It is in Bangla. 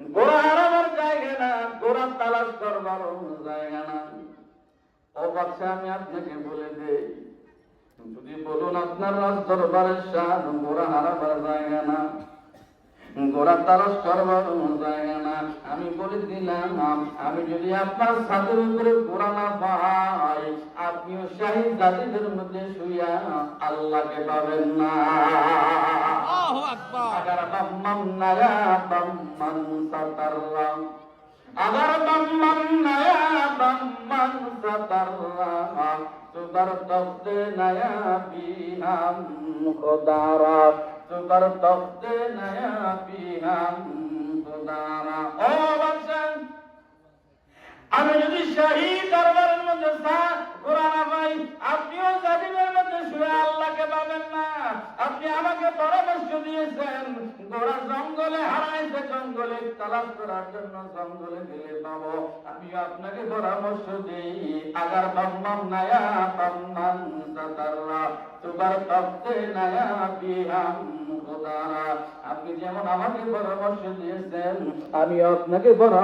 গোড়া হারাবার জায়গা না গোড়া তালাশ করবার জায়গা না। ও আমি আপনাকে বলে দেই, যদি বলুন আপনার রাজ দরবারের গোড়া হারাবার জায়গা না গোড়া তালাশ করবার জায়গা না। আমি বলে দিলাম, আমি যদি আপনার ছাদের উপরে গোড়া না পাই, আপনিও শাহী জাতিদের মধ্যে শুইয়া আল্লাহকে পাবেন না। আমি যদি শহীদ দরবারের আপনি আমাকে পরামর্শ দিয়েছেন গোড়া জঙ্গলে হারাইছে, জঙ্গলে তালাশ করার জন্য জঙ্গলে গেলে পাবো। আমি আপনাকে পরামর্শ দিই, আগার বাম্মাম নায়া বাম্মান সাতাররা তুবার তপ্তে নায়া বিহাম আপনি যেমন আমাকে পরামর্শ দিয়েছেন, আমি আপনাকে পরামর্শ